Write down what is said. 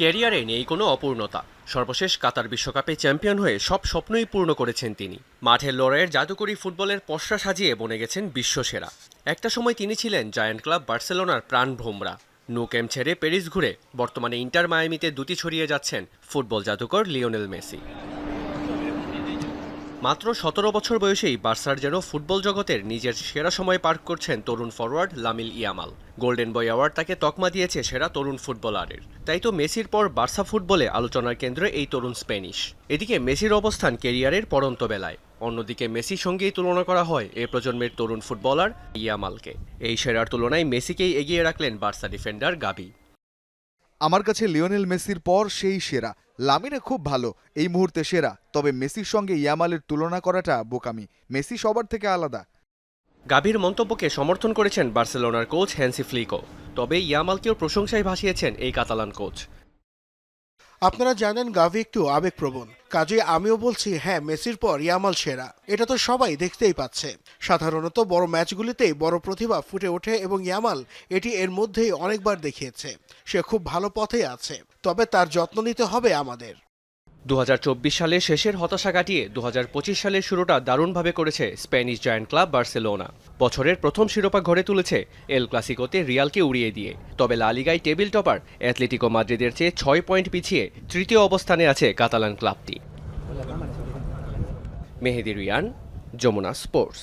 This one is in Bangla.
ক্যারিয়ারে নেই কোনো অপূর্ণতা। সর্বশেষ কাতার বিশ্বকাপে চ্যাম্পিয়ন হয়ে সব স্বপ্নই পূর্ণ করেছেন তিনি। মাঠের লড়াইয়ের জাদুকরী ফুটবলের পশরা সাজিয়ে বনে গেছেন বিশ্বসেরা। একটা সময় তিনি ছিলেন জায়ান্ট ক্লাব বার্সেলোনার প্রাণ ভোমরা। নো ক্যাম্প ছেড়ে প্যারিস ঘুরে বর্তমানে ইন্টার মায়ামিতে দুটি ছড়িয়ে যাচ্ছেন ফুটবল জাদুকর লিওনেল মেসি। মাত্র সতেরো বছর বয়সেই বার্সার যেন ফুটবল জগতের নিজের সেরা সময় পার করছেন তরুণ forward Lamine Yamal. Golden boy award তাকে তকমা দিয়েছে সেরা তরুণ ফুটবলারের। তাই তো মেসির পর বার্সা ফুটবলে আলোচনার কেন্দ্রে এই তরুণ স্প্যানিশ। এদিকে মেসির অবস্থান কেরিয়ারের পরন্ত বেলায়। অন্যদিকে মেসির সঙ্গেই তুলনা করা হয় এ প্রজন্মের তরুণ ফুটবলার ইয়ামালকে। এই সেরার তুলনায় মেসিকেই এগিয়ে রাখলেন বার্সা ডিফেন্ডার গাবি আমার কাছে লিওনেল মেসির পর সেই সেরা। লামিনে খুব ভালো, এই মুহূর্তে সেরা। তবে মেসির সঙ্গে ইয়ামালের তুলনা করাটা বোকামি। মেসি সবার থেকে আলাদা। গাভীর মন্তব্যকে সমর্থন করেছেন বার্সেলোনার কোচ হ্যান্সি ফ্লিকো। তবে ইয়ামালকেও প্রশংসায় ভাসিয়েছেন এই কাতালান কোচ। আপনারা জানেন গাভি একটু আবেগপ্রবণ। কাজে আমিও বলছি হ্যাঁ মেসির পর ইয়ামাল সেরা। এটা তো সবাই দেখতেই পাচ্ছে। সাধারণত বড় ম্যাচগুলিতে বড় প্রতিভা ফুটে ওঠে এবং ইয়ামাল এটি এর মধ্যেই অনেকবার দেখিয়েছে। সে খুব ভালো পথে আছে। তবে তার যত্ন নিতে হবে আমাদের। দু হাজার চব্বিশ সালে শেষের হতাশা কাটিয়ে দুহাজার পঁচিশ সালের শুরুটা দারুণভাবে করেছে স্প্যানিশ জায়ান্ট ক্লাব বার্সেলোনা। বছরের প্রথম শিরোপা ঘরে তুলেছে এল ক্লাসিকোতে রিয়ালকে উড়িয়ে দিয়ে। তবে লালিগায় টেবিল টপার অ্যাথলেটিকো মাদ্রিদের চেয়ে ছয় পয়েন্ট পিছিয়ে তৃতীয় অবস্থানে আছে কাতালান ক্লাবটি। মেহেদি রিয়ান, যমুনা স্পোর্টস।